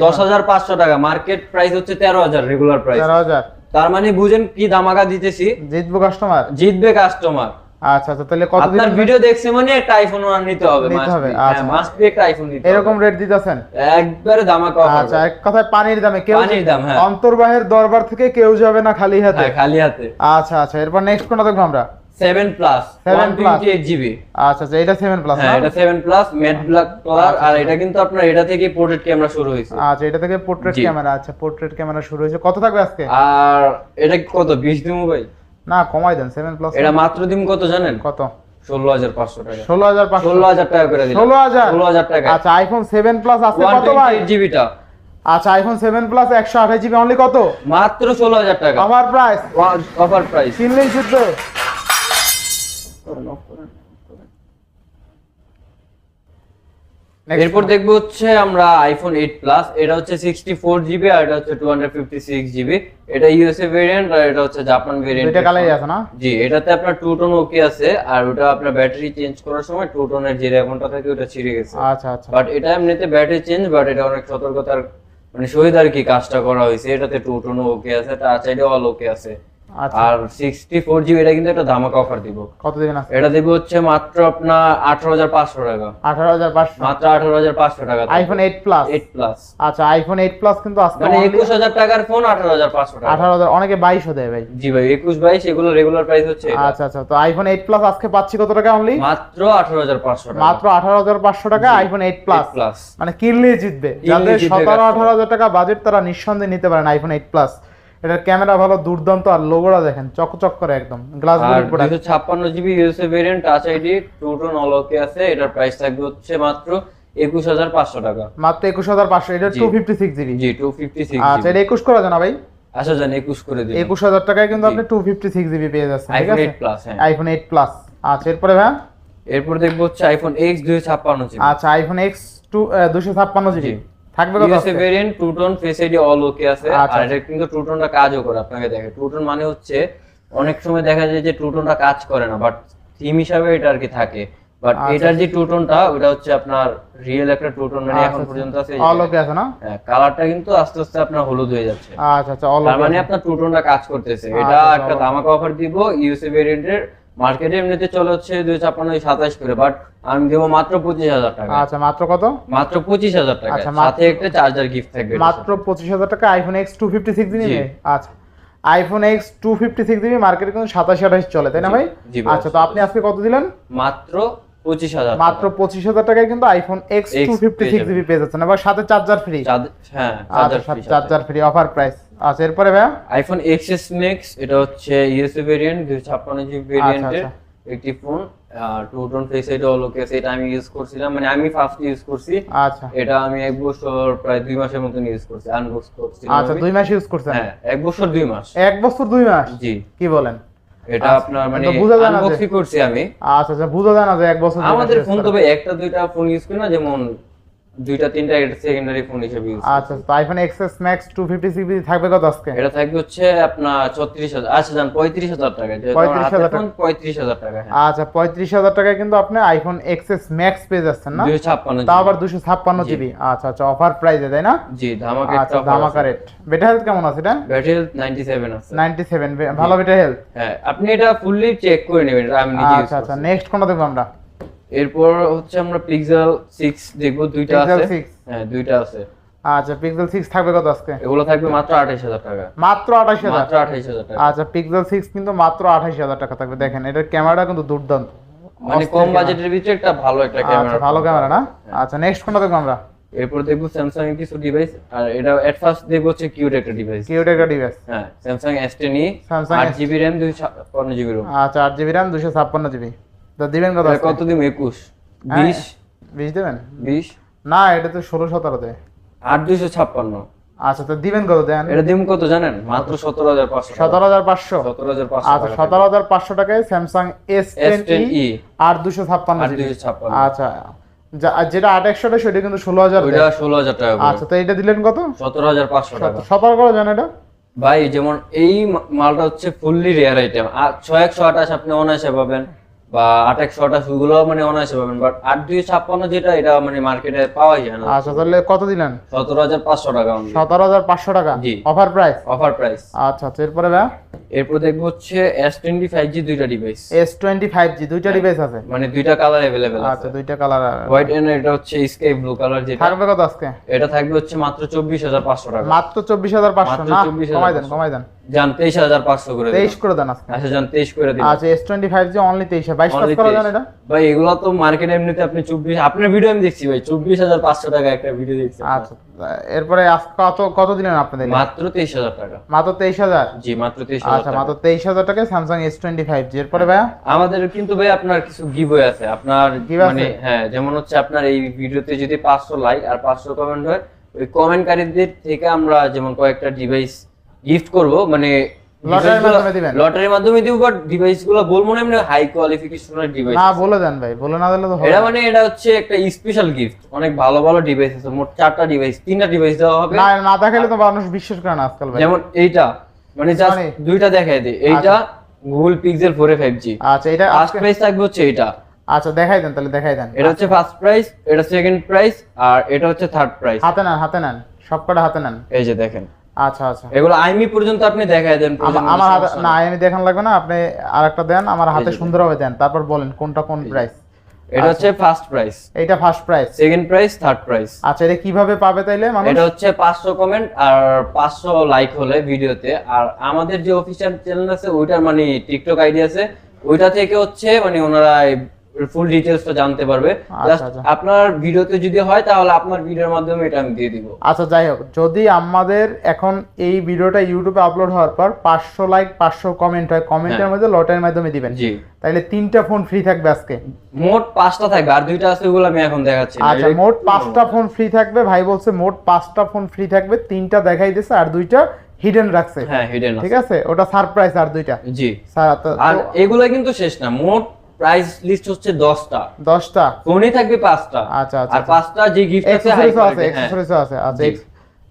Speaker 2: দশ হাজার পাঁচশো টাকা। মার্কেট প্রাইস হচ্ছে তেরো হাজার রেগুলার প্রাইস
Speaker 1: তেরো হাজার।
Speaker 2: তার মানে বুঝেন কি দামাকা দিতেছি?
Speaker 1: জিতবো কাস্টমার
Speaker 2: জিতবে কাস্টমার
Speaker 1: আচ্ছা আচ্ছা তাহলে কত
Speaker 2: আপনার ভিডিও দেখছে মানে একটা আইফোন ওনার নিতে হবে
Speaker 1: নিতে হবে।
Speaker 2: হ্যাঁ
Speaker 1: আচ্ছা।
Speaker 2: মাস্ট বি একটা আইফোন নিতে
Speaker 1: এরকম রেট দিতেছেন?
Speaker 2: একবারে দামাকা
Speaker 1: আচ্ছা এক কথায় পানির দামে কেউ
Speaker 2: পানির দাম, হ্যাঁ।
Speaker 1: অন্তর্বাহের দরবার থেকে কেউ যাবে না খালি হাতে।
Speaker 2: হ্যাঁ খালি হাতে।
Speaker 1: আচ্ছা আচ্ছা এরপর নেক্সট কোনটা দেখব আমরা?
Speaker 2: 7 প্লাস
Speaker 1: 7 plus।
Speaker 2: 128 জিবি
Speaker 1: আচ্ছা আচ্ছা এটা সেভেন প্লাস
Speaker 2: হ্যাঁ এটা 7 প্লাস ম্যাট ব্ল্যাক কালার আর এটা কিন্তু আপনার এটা থেকে পোর্ট্রেট ক্যামেরা শুরু হয়েছে।
Speaker 1: আচ্ছা এটা থেকে পোর্ট্রেট ক্যামেরা আচ্ছা পোর্ট্রেট ক্যামেরা শুরু হয়েছে। কত থাকবে আজকে?
Speaker 2: আর এটা কত 20 দিমু ভাই
Speaker 1: না কমাই দেন 7 প্লাস
Speaker 2: এটা মাত্র দিন কত জানেন?
Speaker 1: কত?
Speaker 2: 16500 টাকা।
Speaker 1: ষোলো হাজার পাঁচশো।
Speaker 2: 16000 টাকা করে দিন
Speaker 1: ষোলো হাজার।
Speaker 2: 16000 টাকা।
Speaker 1: আচ্ছা আইফোন 7 প্লাস আছে কত ভাই?
Speaker 2: 128 জিবিটা
Speaker 1: আচ্ছা আইফোন 7 প্লাস একশো আঠাশ জিবি অনলি কত?
Speaker 2: মাত্র 16000 টাকা।
Speaker 1: অফার প্রাইস
Speaker 2: অফার প্রাইস
Speaker 1: কিনলেই শুদ্ধ
Speaker 2: এরপর দেখব হচ্ছে আমরা আইফোন 8 প্লাস এটা হচ্ছে 64 জিবি আর এটা হচ্ছে 256 জিবি এটা ইউএসএ ভেরিয়েন্ট আর এটা হচ্ছে জাপান ভেরিয়েন্ট
Speaker 1: দুইটা কালারই আছে না?
Speaker 2: জি এটাতে আপনার টু টোন ওকে আছে আর ওটা আপনার ব্যাটারি চেঞ্জ করার সময় টু টোনের যে রেকনটা থাকে ওটা ছিঁড়ে গেছে।
Speaker 1: আচ্ছা আচ্ছা।
Speaker 2: বাট এটা এমনিতে ব্যাটারি চেঞ্জ বাট এটা অনেক সতর্কতার মানে সহিত আর কি কাজটা করা হয়েছে। এটাতে টু টোন ওকে আছে টাচ আইডি অল ওকে আছে।
Speaker 1: আচ্ছা।
Speaker 2: আর 64 জিবি এটা কিন্তু একটা ধামাকা অফার দিব।
Speaker 1: কত দিবেন আছে
Speaker 2: এটা দেব হচ্ছে মাত্র আপনার 18500 টাকা।
Speaker 1: আঠারো হাজার পাঁচশো।
Speaker 2: মাত্র 18500 টাকা।
Speaker 1: আইফোন এইট প্লাস
Speaker 2: 8 প্লাস
Speaker 1: আচ্ছা আইফোন এইট প্লাস কিন্তু আজকে
Speaker 2: মানে 21000 টাকার ফোন 18500 টাকা।
Speaker 1: আঠারো হাজার অনেকে বাইশও দেয় ভাই।
Speaker 2: জি ভাই 21 22 এগুলো রেগুলার প্রাইস হচ্ছে
Speaker 1: আচ্ছা আচ্ছা তো আইফোন এইট প্লাস আজকে পাচ্ছি কত টাকা অনলি
Speaker 2: মাত্র 18500 টাকা।
Speaker 1: মাত্র আঠারো হাজার পাঁচশো টাকা আইফোন এইট প্লাস
Speaker 2: প্লাস
Speaker 1: মানে কিনলেই জিতবে। যাদের সতেরো। আঠারো হাজার টাকা বাজেট তারা নিঃসন্দেহে নিতে পারেন আইফোন এইট প্লাস এটার ক্যামেরা ভালো দুর্দান্ত আর লোগোটা দেখেন চকচক করে একদম গ্লাস বডির product
Speaker 2: 256 GB USA variant touch ID two tone all okay আছে এটার প্রাইস থাকবে হচ্ছে মাত্র 21500 টাকা।
Speaker 1: মাত্র একুশ হাজার পাঁচশো এটা
Speaker 2: জি।
Speaker 1: টু ফিফটি সিক্স জিবি
Speaker 2: জি 256
Speaker 1: আচ্ছা এটা একুশ করা যায় না ভাই?
Speaker 2: আচ্ছা জান 21 করে দিন।
Speaker 1: একুশ হাজার টাকায় কিন্তু। আপনি টু ফিফটি সিক্স জিবি পেয়ে যাচ্ছেন ঠিক
Speaker 2: আইফোন
Speaker 1: আছে?
Speaker 2: 8 প্লাস হ্যাঁ।
Speaker 1: আইফোন এইট প্লাস আচ্ছা এরপরে ভাই
Speaker 2: এরপর দেখব হচ্ছে আইফোন X 256 জিবি
Speaker 1: আচ্ছা আইফোন এক্স টু দুশো ছাপ্পান্ন জিবি
Speaker 2: জি।
Speaker 1: থাকবে কত USA
Speaker 2: variant two tone face ID all okay আছে।
Speaker 1: আচ্ছা।
Speaker 2: আর এটা কিন্তু টু টোনটা কাজও করে আপনাকে দেখে। টু টোন মানে হচ্ছে অনেক সময় দেখা যায় যে টু টোনটা কাজ করে না বাট থিম হিসাবে এটা আর কি থাকে। বাট
Speaker 1: আচ্ছা।
Speaker 2: এটার যে টুটনটা ওটা হচ্ছে আপনার রিয়েল একটা টুটন মানে এখন
Speaker 1: আচ্ছা,
Speaker 2: পর্যন্ত আছে
Speaker 1: অল ওকে আছে না?
Speaker 2: কালারটা কিন্তু আস্তে আস্তে আপনার হলুদ হয়ে যাচ্ছে।
Speaker 1: আচ্ছা আচ্ছা অল ওকে
Speaker 2: মানে আপনার টুটনটা কাজ করতেছে। এটা
Speaker 1: আচ্ছা,
Speaker 2: একটা
Speaker 1: আচ্ছা।
Speaker 2: ধামাকা অফার দিব ইউসি ভেরিয়েন্টের মার্কেটে এমনিতে চলে হচ্ছে দুই ছাপ্পান্ন সাতাশ করে বাট আমি দেবো মাত্র পঁচিশ হাজার টাকা।
Speaker 1: আচ্ছা মাত্র কত?
Speaker 2: মাত্র পঁচিশ হাজার টাকা।
Speaker 1: আচ্ছা, মাত্র-
Speaker 2: সাথে একটা চার্জার গিফট থাকবে
Speaker 1: মাত্র পঁচিশ হাজার টাকা iPhone X two fifty six
Speaker 2: GB
Speaker 1: আচ্ছা iPhone X two fifty six GB মার্কেটে কিন্তু সাতাশ আঠাশ চলে তাই না ভাই। আচ্ছা তো আপনি আজকে কত দিলেন?
Speaker 2: মাত্র পঁচিশ হাজার
Speaker 1: মাত্র পঁচিশ হাজার টাকায় কিন্তু iPhone
Speaker 2: X two
Speaker 1: fifty
Speaker 2: six
Speaker 1: GB পেয়ে যাচ্ছেন। এবার সাথে চার্জার ফ্রি
Speaker 2: হ্যাঁ চার্জার
Speaker 1: ফ্রি অফার প্রাইস আচ্ছা এরপরে ভাইয়া?
Speaker 2: আইফোন এক্সএস ম্যাক্স এটা হচ্ছে ইউএসএ ভেরিয়েন্ট দুইশো ছাপ্পান্ন জিবি ভেরিয়েন্টের। একটি ফোন টু টোন ফেস এটা হলো কেস এটা আমি ইউজ করছিলাম। মানে আমি ফার্স্ট ইউজ করছি।
Speaker 1: আচ্ছা।
Speaker 2: এটা আমি এক বছর প্রায় দুই মাসের মতন ইউজ করছি আনবক্স করছিলাম
Speaker 1: আচ্ছা দুই মাস ইউজ করছেন?
Speaker 2: হ্যাঁ এক বছর দুই মাস।
Speaker 1: এক বছর দুই মাস?
Speaker 2: জি।
Speaker 1: কি বলেন?
Speaker 2: এটা
Speaker 1: আচ্ছা,
Speaker 2: আপনার মানে আনবক্সিং করছি আমি।
Speaker 1: আচ্ছা আচ্ছা বুঝা যায় না যে এক বছর
Speaker 2: আমাদের ফোন তবে একটা দুইটা ফোন ইউজ করি না যেমন দুইটা তিনটা সেকেন্ডারি ফোন হিসেবে ইউজ
Speaker 1: আচ্ছা তো iPhone XS Max two fifty six GB থাকবে কত আজকে?
Speaker 2: এটা থাকবে হচ্ছে আপনার ছত্রিশ হাজার আচ্ছা যান পঁয়ত্রিশ হাজার টাকা। যেহেতু
Speaker 1: 35,000 টাকা।
Speaker 2: ফোন পঁয়ত্রিশ হাজার টাকা হ্যাঁ।
Speaker 1: আচ্ছা পঁয়ত্রিশ হাজার টাকায় কিন্তু আপনি আইফোন এক্সএস ম্যাক্স পেয়ে যাচ্ছেন না?
Speaker 2: দুইশো ছাপ্পান্ন
Speaker 1: তা আবার দুশো ছাপ্পান্ন জিবি আচ্ছা আচ্ছা অফার প্রাইসে তাই না?
Speaker 2: জি ধামাকা
Speaker 1: আচ্ছা ধামাকা রেট বেটার হেলথ কেমন আছে এটা?
Speaker 2: ব্যাটারি নাইনটি সেভেন আছে।
Speaker 1: নাইনটি সেভেন ভালো বেটার হেলথ
Speaker 2: হ্যাঁ আপনি এটা ফুললি চেক করে নেবেন আমি নিজে
Speaker 1: আচ্ছা আচ্ছা নেক্সট কোনটা দেখব আমরা?
Speaker 2: এরপর হচ্ছে আমরা পিক্সেল সিক্স দেখব দুইটা আছে।
Speaker 1: 6
Speaker 2: হ্যাঁ দুইটা আছে।
Speaker 1: আচ্ছা পিক্সেল সিক্স থাকবে কত আজকে?
Speaker 2: এগুলো থাকবে মাত্র আঠাইশ হাজার টাকা।
Speaker 1: মাত্র আঠাশ হাজার?
Speaker 2: মাত্র আঠাইশ হাজার টাকা।
Speaker 1: আচ্ছা পিক্সেল সিক্স কিন্তু মাত্র আঠাশ হাজার টাকা থাকবে। দেখেন এটার ক্যামেরাটা কিন্তু দুর্দান্ত।
Speaker 2: মানে কম বাজেটের ভিতরে একটা ভালো একটা
Speaker 1: আচ্ছা
Speaker 2: ক্যামেরা
Speaker 1: ভালো ক্যামেরা না? আচ্ছা নেক্সট কোনটা দেখব আমরা?
Speaker 2: এরপর দেখব স্যামসাং এর কিছু ডিভাইস আর এটা এট ফার্স্ট দেখব হচ্ছে কিউট একটা ডিভাইস
Speaker 1: কিউট একটা ডিভাইস
Speaker 2: হ্যাঁ Samsung S ten E
Speaker 1: Samsung
Speaker 2: আট
Speaker 1: S-
Speaker 2: জিবি র্যাম দুইশো ছাপ্পান্ন জিবি রোম
Speaker 1: আচ্ছা আট জিবি র্যাম দুশো ছাপ্পান্ন জিবি তো দিবেন কত
Speaker 2: কত একুশ।
Speaker 1: হ্যাঁ,
Speaker 2: বিশ?
Speaker 1: বিশ দেবেন?
Speaker 2: বিশ।
Speaker 1: না এটা তো ষোলো সতেরো দেয়
Speaker 2: আট দুইশো ছাপ্পান্ন।
Speaker 1: আচ্ছা তো দিবেন কত দেন?
Speaker 2: এটা দিম কত জানেন? মাত্র সতেরো হাজার পাঁচশো
Speaker 1: সতেরো হাজার পাঁচশো?
Speaker 2: সতেরো হাজার পাঁচশো
Speaker 1: আচ্ছা সতেরো হাজার পাঁচশো টাকায় Samsung S
Speaker 2: S ten E
Speaker 1: আর দুশো ছাপ্পান্ন
Speaker 2: আট
Speaker 1: জিবি।
Speaker 2: দুইশো ছাপ্পান্ন।
Speaker 1: আচ্ছা যেটা আট একশোটা সেটা কিন্তু ষোলো হাজার
Speaker 2: ষোলো হাজার টাকা
Speaker 1: আচ্ছা তো এটা দিলেন কত?
Speaker 2: সতেরো হাজার পাঁচশো টাকা।
Speaker 1: সতেরো করে জান এটা।
Speaker 2: ভাই যেমন এই মালটা হচ্ছে ফুললি রেয়ার আইটেম আর ছয় একশো আঠাশ আপনি অনায়াসে পাবেন। বা আট একশো আঠাশ ওগুলো মানে অনায়াসে পাবেন। বাট আট দুই ছাপ্পান্ন যেটা এটা মানে মার্কেটে পাওয়া যায় না।
Speaker 1: আচ্ছা তাহলে কত দিলেন?
Speaker 2: সতেরো হাজার পাঁচশো টাকা
Speaker 1: সতেরো হাজার পাঁচশো টাকা?
Speaker 2: জি।
Speaker 1: অফার প্রাইস
Speaker 2: অফার প্রাইস
Speaker 1: আচ্ছা আচ্ছা এরপরে ভাই
Speaker 2: এরপর দেখব হচ্ছে এস টোয়েন্টি ফাইভ জি দুইটা device
Speaker 1: S twenty five G দুইটা ডিভাইস আছে?
Speaker 2: মানে দুইটা কালার
Speaker 1: আচ্ছা দুইটা কালার
Speaker 2: হোয়াইট এন্ড এটা হচ্ছে স্কাই ব্লু কালার যেটা।
Speaker 1: থাকবে কত আজকে?
Speaker 2: এটা থাকবে হচ্ছে মাত্র চব্বিশ হাজার পাঁচশো টাকা।
Speaker 1: মাত্র চব্বিশ হাজার পাঁচশো
Speaker 2: মাত্র
Speaker 1: না
Speaker 2: 24,500
Speaker 1: কমাই দেন কমাই দেন।
Speaker 2: যান তেইশ হাজার করে দিলাম।
Speaker 1: তেইশ করে দেন আজকে।
Speaker 2: আচ্ছা যান তেইশ করে দিন
Speaker 1: আচ্ছা এস টোয়েন্টি অনলি তেইশ বাইশ পাস করা
Speaker 2: 23
Speaker 1: এটা?
Speaker 2: ভাই এগুলো তো মার্কেটে এমনিতে আপনি চব্বিশ আপনার ভিডিও আমি দেখছি ভাই চব্বিশ হাজার পাঁচশো টাকা একটা ভিডিও দেখছি
Speaker 1: আচ্ছা এরপরে কত কত দিলেন আপনাদের?
Speaker 2: মাত্র তেইশ হাজার টাকা।
Speaker 1: মাত্র তেইশ হাজার?
Speaker 2: জি মাত্র
Speaker 1: আচ্ছা মাত্র টাকায় জি। এরপরে
Speaker 2: আমাদের কিন্তু ভাই আপনার কিছু গিভওয়ে আছে। আপনার মানে? হ্যাঁ যেমন হচ্ছে আপনার এই ভিডিওতে যদি পাঁচশো লাইক আর পাঁচশো কমেন্ট হয় ওই কমেন্টকারীদের থেকে আমরা যেমন কয়েকটা ডিভাইস গিফট করব মানে
Speaker 1: লটারির মাধ্যমে দিবেন?
Speaker 2: লটারির মাধ্যমে দিব বাট ডিভাইসগুলো বলব না এমনি হাই কোয়ালিফিকেশনের ডিভাইস
Speaker 1: না বলে দেন ভাই বলে না দিলে তো হবে
Speaker 2: এটা মানে এটা হচ্ছে একটা স্পেশাল গিফট অনেক ভালো ভালো ডিভাইস আছে মোট চারটা ডিভাইস তিনটা ডিভাইস দেওয়া হবে।
Speaker 1: না না দেখালে তো মানুষ বিশ্বাস করে না আজকাল ভাই।
Speaker 2: যেমন এইটা মানে জাস্ট দুইটা দেখাই দিই। এইটা গুগল পিক্সেল এ
Speaker 1: আচ্ছা এটা
Speaker 2: ফার্স্ট
Speaker 1: আজকে
Speaker 2: প্রাইস থাকবে হচ্ছে এটা
Speaker 1: আচ্ছা দেখাই দেন তাহলে দেখাই দেন।
Speaker 2: এটা হচ্ছে ফার্স্ট প্রাইস এটা সেকেন্ড প্রাইস আর এটা হচ্ছে থার্ড প্রাইস
Speaker 1: হাতে নেন হাতে নেন সবকটা হাতে নেন।
Speaker 2: এই যে দেখেন।
Speaker 1: আচ্ছা আচ্ছা।
Speaker 2: এগুলো আইমি পর্যন্ত আপনি দেখাই দেন
Speaker 1: আমার হাতে না
Speaker 2: নেই।
Speaker 1: আমি দেখান লাগবে না আপনি আরেকটা দেন আমার হাতে সুন্দরভাবে দেন তারপর বলেন কোনটা কোন প্রাইস
Speaker 2: এটা হচ্ছে ফার্স্ট প্রাইস
Speaker 1: এইটা first price
Speaker 2: second price third price
Speaker 1: আচ্ছা এটা কীভাবে পাবে তাইলে মানুষ?
Speaker 2: এটা হচ্ছে পাঁচশো কমেন্ট আর পাঁচশো লাইক হলে ভিডিওতে। আর আমাদের যে অফিসিয়াল চ্যানেল আছে ওইটার মানে টিকটক আইডি আছে ওইটা থেকে হচ্ছে মানে ওনারা ফুল ডিটেলসটা জানতে পারবে।
Speaker 1: আচ্ছা,
Speaker 2: জাস্ট
Speaker 1: আচ্ছা।
Speaker 2: আপনার ভিডিওতে যদি হয় তাহলে আপনার ভিডিওর মাধ্যমে এটা আমি দিয়ে দিব।
Speaker 1: আচ্ছা যাই হোক যদি আমাদের এখন এই ভিডিওটা ইউটিউবে আপলোড হওয়ার পর পাঁচশো লাইক পাঁচশো কমেন্ট হয় কমেন্টের
Speaker 2: হ্যাঁ।
Speaker 1: মধ্যে লটের মাধ্যমে দিবেন।
Speaker 2: জি।
Speaker 1: তাইলে তিনটা ফোন ফ্রি থাকবে আজকে।
Speaker 2: মোট পাঁচটা থাকবে আর দুইটা আছে ওগুলো আমি এখন দেখাচ্ছি।
Speaker 1: আচ্ছা মোট পাঁচটা ফোন ফ্রি থাকবে। ভাই বলছে মোট পাঁচটা ফোন ফ্রি থাকবে তিনটা দেখাই দিয়েছে আর দুইটা হিডেন রাখছে।
Speaker 2: হ্যাঁ হিডেন
Speaker 1: ঠিক আছে। ওটা সারপ্রাইজ আর দুইটা।
Speaker 2: জি।
Speaker 1: স্যার
Speaker 2: আর
Speaker 1: তো
Speaker 2: এগুলা কিন্তু শেষ না মোট প্রাইস লিস্ট হচ্ছে 10টা
Speaker 1: 10টা
Speaker 2: ফোনে থাকবে 5টা
Speaker 1: আচ্ছা আচ্ছা
Speaker 2: আর আচ্ছা। 5টা যে গিফট আছে
Speaker 1: আছে অ্যাকসেসরিজ আছে আচ্ছা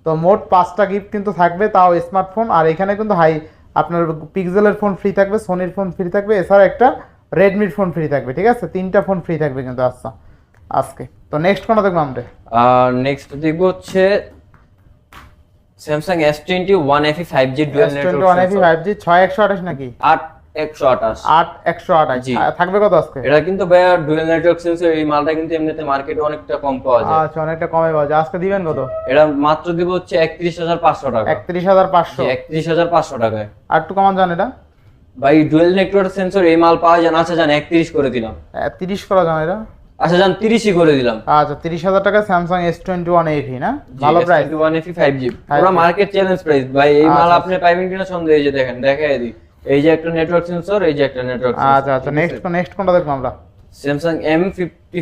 Speaker 1: তো মোট 5টা গিফট কিন্তু থাকবে তাও স্মার্টফোন আর এখানে কিন্তু হাই আপনার পিক্সেলের ফোন ফ্রি থাকবে সোনির ফোন ফ্রি থাকবে এছাড়া একটা রেডমির ফোন ফ্রি থাকবে ঠিক আছে? তিনটা ফোন ফ্রি থাকবে কিন্তু আচ্ছা আজকে। তো নেক্সট কোনটা দেখব আমরা?
Speaker 2: নেক্সট দেখব হচ্ছে Samsung
Speaker 1: S21 FE 5G dual network S21 FE 5G 6128 নাকি?
Speaker 2: 8
Speaker 1: থাকবে কত আজকে?
Speaker 2: এটা কিন্তু ভাইয়া ডুয়েল নেটওয়ার্ক সেন্সর এই মালটা কিন্তু এমনিতে মার্কেটে অনেকটা কম পাওয়া যায়।
Speaker 1: আচ্ছা অনেকটা কমে পাওয়া যায়। আজকে দিবেন কত?
Speaker 2: এটা মাত্র দিব হচ্ছে একত্রিশ হাজার পাঁচশো টাকা।
Speaker 1: একত্রিশ হাজার পাঁচশো।
Speaker 2: একত্রিশ হাজার পাঁচশো টাকায়।
Speaker 1: আর একটু কমান যান এটা।
Speaker 2: ভাই ডুয়েল নেটওয়ার্ক সেন্সর এই মাল পাওয়া যায় না। আচ্ছা করে দিলাম।
Speaker 1: করা এটা?
Speaker 2: আচ্ছা করে দিলাম।
Speaker 1: আচ্ছা তিরিশ হাজার টাকা স্যামসাং না? ভালো প্রাইস
Speaker 2: ওয়ান জি পুরো মার্কেট চ্যালেঞ্জ প্রাইস ভাই এই মাল
Speaker 1: আচ্ছা,
Speaker 2: আপনি পাইবেন কিনা সন্দেহ এই যে দেখেন দেখাই দিই। এই যে একটা নেটওয়ার্ক সেন্সর এই যে একটা নেটওয়ার্ক
Speaker 1: আচ্ছা আচ্ছা নেক্সট নেক্সট কোনটা দেখব আমরা?
Speaker 2: Samsung M fifty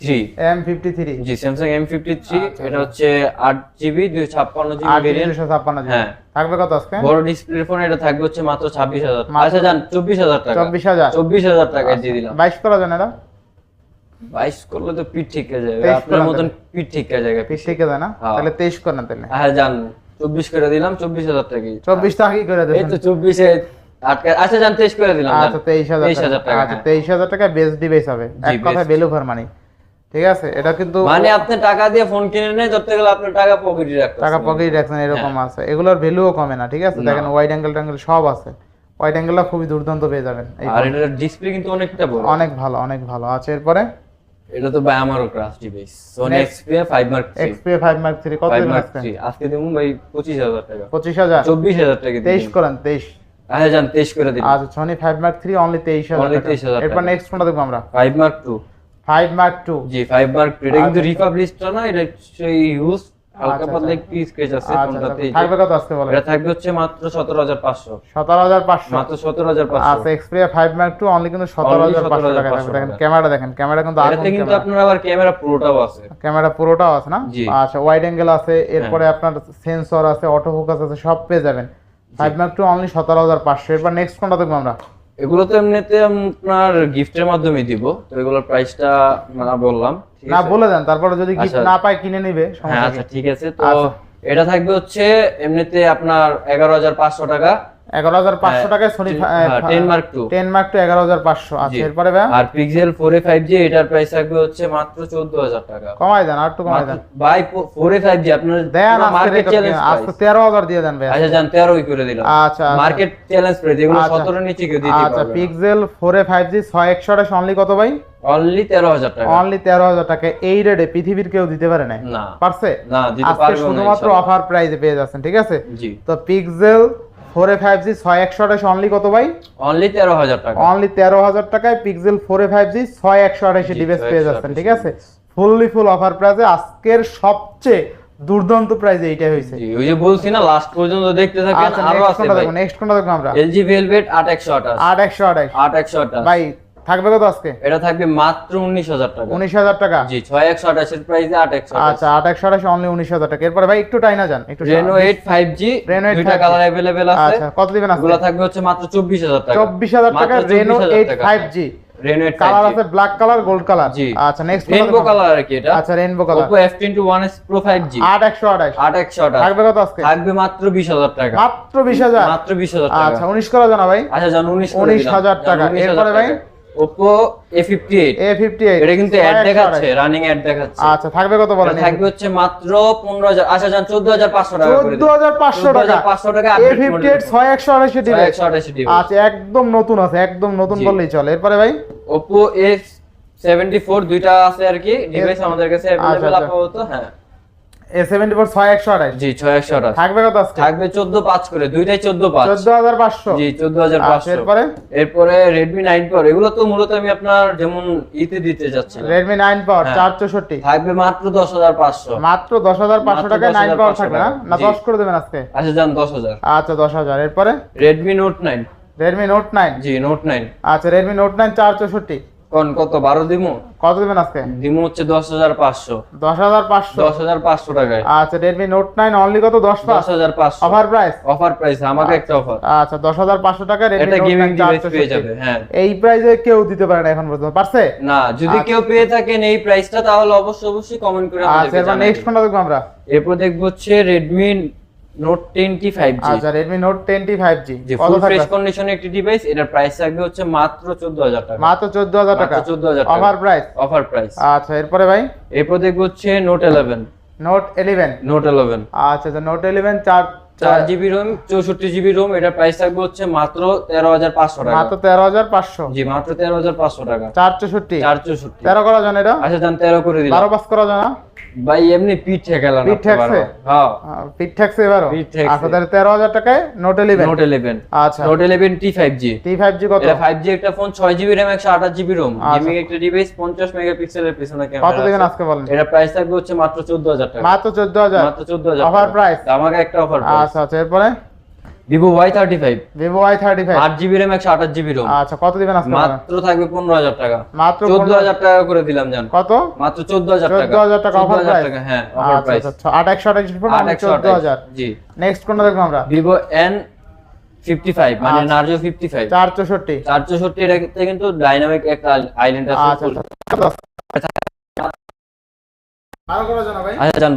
Speaker 2: three
Speaker 1: M fifty three
Speaker 2: G Samsung M fifty three
Speaker 1: আচ্ছা,
Speaker 2: এটা হচ্ছে আট জিবি দুই ছাপ্পান্ন জিবি ভেরিয়েন্ট
Speaker 1: দুশো ছাপ্পান্ন
Speaker 2: হ্যাঁ।
Speaker 1: থাকবে কত আজকে?
Speaker 2: বড় ডিসপ্লে ফোন এটা থাকবে হচ্ছে মাত্র ছাব্বিশ হাজার। আচ্ছা যান চব্বিশ হাজার টাকা।
Speaker 1: চব্বিশ হাজার।
Speaker 2: চব্বিশ হাজার টাকায় দিয়ে দিলাম।
Speaker 1: বাইশ করা যান এটা
Speaker 2: বাইশ করলে তো পিঠ ঠিক হয়ে যাবে আপনার মতন পিঠ ঠিক হয়ে যাবে।
Speaker 1: পিস থেকে দেয় না?
Speaker 2: হ্যাঁ।
Speaker 1: তাহলে তেইশ করেন তাহলে।
Speaker 2: হ্যাঁ যান চব্বিশ করে দিলাম চব্বিশ হাজার টাকাই
Speaker 1: চব্বিশ টাকা কি করে
Speaker 2: এই
Speaker 1: দেবেন
Speaker 2: তো চব্বিশে আচ্ছা যান তেইশ করে দিলাম
Speaker 1: আচ্ছা তেইশ হাজার
Speaker 2: তেইশ হাজার টাকা
Speaker 1: আচ্ছা। তেইশ হাজার টাকা বেস্ট ডিভাইস হবে এক কথা ভ্যালু ফর মানি ঠিক আছে? এটা কিন্তু
Speaker 2: মানে আপনি টাকা দিয়ে ফোন কিনে নেয় ধরতে গেলে আপনার টাকা পকেটে রাখতে
Speaker 1: টাকা পকেট রাখছেন এরকম আছে। এগুলোর ভ্যালুও কমে না ঠিক আছে। দেখেন ওয়াইড অ্যাঙ্গেল ট্যাঙ্গেল সব আছে। ওয়াইড অ্যাঙ্গেলটা খুবই দুর্দান্ত পেয়ে যাবেন
Speaker 2: আর এটার ডিসপ্লে কিন্তু অনেকটা বড়।
Speaker 1: অনেক ভালো অনেক ভালো। আছে এরপরে?
Speaker 2: এটা তো ভাই আমারও crush device Sony
Speaker 1: Next.
Speaker 2: Xperia five mark three
Speaker 1: XP five mark three কত
Speaker 2: ফাইভ
Speaker 1: দিন
Speaker 2: আজকে দেবো ভাই পঁচিশ হাজার টাকা।
Speaker 1: পঁচিশ হাজার।
Speaker 2: চব্বিশ হাজার টাকা দিয়ে
Speaker 1: তেইশ
Speaker 2: দিন।
Speaker 1: করেন তেইশ।
Speaker 2: আচ্ছা যান তেইশ করে দিন
Speaker 1: আচ্ছা Sony five mark three only তেইশ হাজার
Speaker 2: Only
Speaker 1: টাকা।
Speaker 2: 23,000
Speaker 1: এরপর নেক্সট কোনটা দেখব আমরা?
Speaker 2: Five mark two
Speaker 1: five mark two
Speaker 2: G five mark two এটা কিন্তু না এটা সেই ইউজ হালকা
Speaker 1: আচ্ছা,
Speaker 2: পাতলা
Speaker 1: আচ্ছা।
Speaker 2: একটু স্ক্র্যাচ আছে কোনটাতে
Speaker 1: আচ্ছা। থাকবে কত আসতে বলে?
Speaker 2: এটা থাকবে হচ্ছে মাত্র সতেরো হাজার পাঁচশো।
Speaker 1: সতেরো হাজার পাঁচশো।
Speaker 2: মাত্র সতেরো হাজার পাঁচশো।
Speaker 1: আচ্ছা Xperia five mark two only কিন্তু সতেরো হাজার পাঁচশো টাকা থাকবে। দেখেন ক্যামেরা দেখেন ক্যামেরা কিন্তু
Speaker 2: এটাতে কিন্তু আপনার আবার ক্যামেরা পুরোটাও আছে।
Speaker 1: ক্যামেরা পুরোটাও আছে না? আচ্ছা ওয়াইড অ্যাঙ্গেল আছে এরপরে আপনার সেন্সর আছে অটো ফোকাস আছে সব পেয়ে যাবেন। ফাইভ মার্ক টু অনলি সতেরো হাজার পাঁচশো। এরপর নেক্সট কোনটা দেখব আমরা?
Speaker 2: এগুলো তো এমনিতে আপনার গিফটের মাধ্যমে দিব। তো এগুলোর প্রাইসটা না বললাম
Speaker 1: না বলে দেন তারপরে যদি গিফট
Speaker 2: আচ্ছা।
Speaker 1: না পায় কিনে নিবে
Speaker 2: হ্যাঁ আচ্ছা ঠিক আছে। তো
Speaker 1: আচ্ছা।
Speaker 2: এটা থাকবে হচ্ছে এমনিতে আপনার এগারো হাজার পাঁচশো টাকা।
Speaker 1: এগারো হাজার পাঁচশো
Speaker 2: হ্যাঁ,
Speaker 1: টাকায় Sony
Speaker 2: ten mark two
Speaker 1: ten mark two এগারো হাজার পাঁচশো। আচ্ছা এরপরে ভাই
Speaker 2: আর Pixel four A five G এটার প্রাইস থাকবে হচ্ছে মাত্র চোদ্দ হাজার টাকা।
Speaker 1: কমাই দেন আর একটু কমাই দেন।
Speaker 2: বাই ফোর এ ফাইভ জি আপনার
Speaker 1: দেন
Speaker 2: মার্কেট চ্যালেঞ্জ
Speaker 1: আজকে তেরো হাজার দিয়ে দেন ভাই
Speaker 2: আচ্ছা জান তেরোই করে দিলাম।
Speaker 1: আচ্ছা।
Speaker 2: মার্কেট চ্যালেঞ্জ প্রাইস এগুলো। সতেরো নিচে কেউ দিতে
Speaker 1: আচ্ছা
Speaker 2: পারবে
Speaker 1: Pixel four A five G ছয় একশো আঠাশ অনলি কত ভাই?
Speaker 2: অনলি তেরো হাজার টাকা।
Speaker 1: অনলি তেরো হাজার টাকা। এই রেটে পৃথিবীর কেউ দিতে পারে না
Speaker 2: না।
Speaker 1: পারছে?
Speaker 2: না দিতে পারবে
Speaker 1: শুধুমাত্র অফার প্রাইসে পেয়ে যাচ্ছেন ঠিক আছে? তো পিক্সেল ফোর ফাইভ জি ছয় একশো আঠাশ অনলি কত ভাই?
Speaker 2: অনলি তেরো হাজার টাকা।
Speaker 1: অনলি তেরো হাজার টাকায় পিক্সেল ফোর ফাইভ জি ছয় একশো আঠাশি ডিভাইস পেয়ে যাচ্ছেন ঠিক আছে? ফুললি ফুল অফার প্রাইসে আজকের সবচেয়ে দুর্দান্ত প্রাইস এইটাই হয়েছে।
Speaker 2: জি ওই যে বলছি না লাস্ট পর্যন্ত দেখতে থাকেন
Speaker 1: আচ্ছা আরও
Speaker 2: আছে ভাই।
Speaker 1: নেক্সট কোনটা দেখো আমরা?
Speaker 2: এলজি ভেলভেট আট একশো আঠাশ।
Speaker 1: আট একশো আঠাশ।
Speaker 2: আট একশো আঠাশ।
Speaker 1: ভাই থাকবে কত আজকে?
Speaker 2: এটা থাকবে মাত্র উনিশ হাজার টাকা।
Speaker 1: উনিশ হাজার টাকা?
Speaker 2: জি ছয় একশো আঠাশের প্রাইসে আট একশো
Speaker 1: আচ্ছা আট একশো আঠাশ অনলি উনিশ হাজার টাকা। এরপরে ভাই একটু টাইনা যান একটু Reno 8
Speaker 2: দুইটা কালার অ্যাভেলেবেল আছে।
Speaker 1: আচ্ছা কত দিবেন
Speaker 2: এগুলো থাকবে হচ্ছে মাত্র চব্বিশ হাজার টাকা।
Speaker 1: চব্বিশ হাজার টাকা
Speaker 2: 24,000
Speaker 1: এইট
Speaker 2: টাকা।
Speaker 1: ফাইভ জি কালার আছে ব্ল্যাক কালার গোল্ড কালার
Speaker 2: জি।
Speaker 1: আচ্ছা নেক্সট
Speaker 2: রেনবো কালার আর কি এটা?
Speaker 1: আচ্ছা রেনবো কালার আট একশো আঠাশ।
Speaker 2: আট একশো আঠাশ।
Speaker 1: থাকবে কত আজকে?
Speaker 2: থাকবে মাত্র বিশ হাজার টাকা।
Speaker 1: মাত্র বিশ হাজার?
Speaker 2: মাত্র বিশ হাজার টাকা।
Speaker 1: আচ্ছা উনিশ করা জানা ভাই?
Speaker 2: আচ্ছা জান উনিশ
Speaker 1: 19,000 টাকা। এরপরে ভাই?
Speaker 2: এইট
Speaker 1: এ ফিফটি
Speaker 2: এটা কিন্তু অ্যাড দেখাচ্ছে রানিং অ্যাড দেখাচ্ছে।
Speaker 1: আচ্ছা থাকবে কত বলেন?
Speaker 2: থাকবে হচ্ছে মাত্র পনেরো হাজার আচ্ছা যান চোদ্দ হাজার পাঁচশো টাকা করে
Speaker 1: চোদ্দ হাজার পাঁচশো টাকা।
Speaker 2: 14,500 টাকা
Speaker 1: এ
Speaker 2: upgrade
Speaker 1: ফিফটি
Speaker 2: model।
Speaker 1: এইট ছয় একশো আঠাশি ডিভাইস আচ্ছা একদম নতুন আছে একদম নতুন। বললেই চলে। এরপরে ভাই?
Speaker 2: সেভেন্টি ফোর দুইটা আছে আর কি। ডিভাইস আমাদের কাছে অ্যাভেলেবেল
Speaker 1: আচ্ছা।
Speaker 2: আপাতত হ্যাঁ।
Speaker 1: একশো আঠাশ।
Speaker 2: জি ছয় একশো আঠাশ।
Speaker 1: থাকবে কত আজকে?
Speaker 2: থাকবে চোদ্দ পাঁচ করে দুইটাই চোদ্দ পাঁচ।
Speaker 1: চোদ্দ হাজার পাঁচশো।
Speaker 2: জি চোদ্দ হাজার
Speaker 1: আচ্ছা
Speaker 2: পাঁচশো
Speaker 1: এরপরে?
Speaker 2: এরপরে রেডমি নাইন প্রো এগুলো তো মূলত আমি আপনার যেমন ইতে দিতে যাচ্ছি
Speaker 1: রেডমি নাইন পাওয়ার
Speaker 2: হ্যাঁ।
Speaker 1: চার চৌষট্টি
Speaker 2: থাকবে মাত্র দশ হাজার পাঁচশো।
Speaker 1: মাত্র দশ হাজার পাঁচশো
Speaker 2: মাত্র
Speaker 1: টাকায় নাইন পাওয়ার থাকবে না? করে দেবেন আজকে?
Speaker 2: আচ্ছা যান দশ হাজার।
Speaker 1: আচ্ছা দশ হাজার। এরপরে?
Speaker 2: Redmi note nine
Speaker 1: Redmi note nine
Speaker 2: G note nine
Speaker 1: আচ্ছা রেডমি নোট নাইন চার চৌষট্টি
Speaker 2: কোন কত? বারো দিমু?
Speaker 1: কত দেবেন আজকে?
Speaker 2: দিমু হচ্ছে দশ হাজার পাঁচশো।
Speaker 1: দশ হাজার পাঁচশো?
Speaker 2: দশ হাজার পাঁচশো টাকায়।
Speaker 1: আচ্ছা রেডমি নোট নাইন অনলি কত? দশ
Speaker 2: দশ
Speaker 1: পাঁচ
Speaker 2: হাজার পাঁচশো।
Speaker 1: অফার প্রাইস
Speaker 2: অফার প্রাইস আমাকে একটা অফার
Speaker 1: আচ্ছা দশ হাজার পাঁচশো টাকা রেডমি
Speaker 2: এটা গেমিং ডিভাইস পেয়ে যাবে হ্যাঁ।
Speaker 1: এই প্রাইসে কেউ দিতে পারে না এখন পর্যন্ত পারছে?
Speaker 2: না যদি
Speaker 1: আচ্ছা।
Speaker 2: কেউ পেয়ে থাকেন এই প্রাইসটা তাহলে অবশ্যই অবশ্যই কমেন্ট করে
Speaker 1: আচ্ছা। নেক্সট কোনটা দেখব আমরা।
Speaker 2: এরপর দেখব হচ্ছে Redmi note ten T five G
Speaker 1: আচ্ছা টি ফাইভ জি
Speaker 2: যে
Speaker 1: কত
Speaker 2: ফুল ফ্রেশ কন্ডিশনে একটি ডিভাইস এটার প্রাইস থাকবে হচ্ছে মাত্র চোদ্দ হাজার টাকা।
Speaker 1: মাত্র চোদ্দ হাজার টাকা?
Speaker 2: মাত্র 14,000 টাকা।
Speaker 1: অফার প্রাইস
Speaker 2: অফার প্রাইস
Speaker 1: আচ্ছা এরপরে ভাই?
Speaker 2: এরপর দেখব হচ্ছে note eleven
Speaker 1: note eleven
Speaker 2: note eleven
Speaker 1: আচ্ছা আচ্ছা নোট ইলেভেন চার
Speaker 2: চার জিবি রোম চৌষট্টি জিবি রোম এটার প্রাইস থাকবে হচ্ছে মাত্র তেরো হাজার পাঁচশো টাকা।
Speaker 1: মাত্র তেরো হাজার পাঁচশো?
Speaker 2: জি মাত্র তেরো হাজার পাঁচশো টাকা।
Speaker 1: চার চৌষট্টি?
Speaker 2: চার চৌষট্টি।
Speaker 1: তেরো করা যান এটা?
Speaker 2: আচ্ছা যান তেরো করে দিলাম।
Speaker 1: বারো পাস করা যায়
Speaker 2: ভাই এমনি পিঠ ঠেকালাম
Speaker 1: পিঠ ঠেকছে?
Speaker 2: হ্যাঁ।
Speaker 1: পিট ট্যাক্স এবারও?
Speaker 2: পিঠ ঠেকছে।
Speaker 1: আচ্ছা তাহলে তেরো হাজার টাকায় নোট ইলেভেন
Speaker 2: নোট ইলেভেন
Speaker 1: আচ্ছা।
Speaker 2: Note eleven T five G
Speaker 1: T five G কত?
Speaker 2: এটা ফাইভ জি একটা ফোন ছয় জিবি র্যাম একশো আঠাশ জিবি রোম
Speaker 1: আচ্ছা।
Speaker 2: গেমিং একটা ডিভাইস পঞ্চাশ মেগাপিক্সেলের পিছনে
Speaker 1: কত দিবেন আজকে বলেন?
Speaker 2: এটা প্রাইস থাকবে হচ্ছে মাত্র চোদ্দ হাজার টাকা।
Speaker 1: মাত্র চোদ্দ হাজার?
Speaker 2: মাত্র চোদ্দ হাজার
Speaker 1: Offer price?
Speaker 2: আমাকে একটা অফার
Speaker 1: আচ্ছা আচ্ছা এরপরে?
Speaker 2: Vivo Y thirty five
Speaker 1: Vivo Y thirty five
Speaker 2: আট জিবি র্যাম একশো আঠাশ জিবি রোম
Speaker 1: আচ্ছা কত দিবেন আজকে
Speaker 2: মাত্র থাকবে পনেরো হাজার টাকা।
Speaker 1: মাত্র
Speaker 2: চোদ্দ হাজার টাকা করে দিলাম জান।
Speaker 1: কত?
Speaker 2: মাত্র চোদ্দ হাজার টাকা।
Speaker 1: চোদ্দ হাজার টাকা অফার
Speaker 2: টাকা হ্যাঁ অফার
Speaker 1: আচ্ছা
Speaker 2: প্রাইস
Speaker 1: আচ্ছা আট একশো আঠাশ চোদ্দ হাজার।
Speaker 2: জি।
Speaker 1: নেক্সট কোনটা দেখব আমরা?
Speaker 2: ভিভো এন ফিফটি ফাইভ মানে
Speaker 1: আচ্ছা।
Speaker 2: নার্জো ফিফটি ফাইভ
Speaker 1: চার চৌষট্টি।
Speaker 2: চার চৌষট্টি কিন্তু ডাইনামিক একটা আইল্যান্ড
Speaker 1: আচ্ছা
Speaker 2: আছে full।
Speaker 1: আচ্ছা আরও করা জানা ভাই
Speaker 2: আচ্ছা জান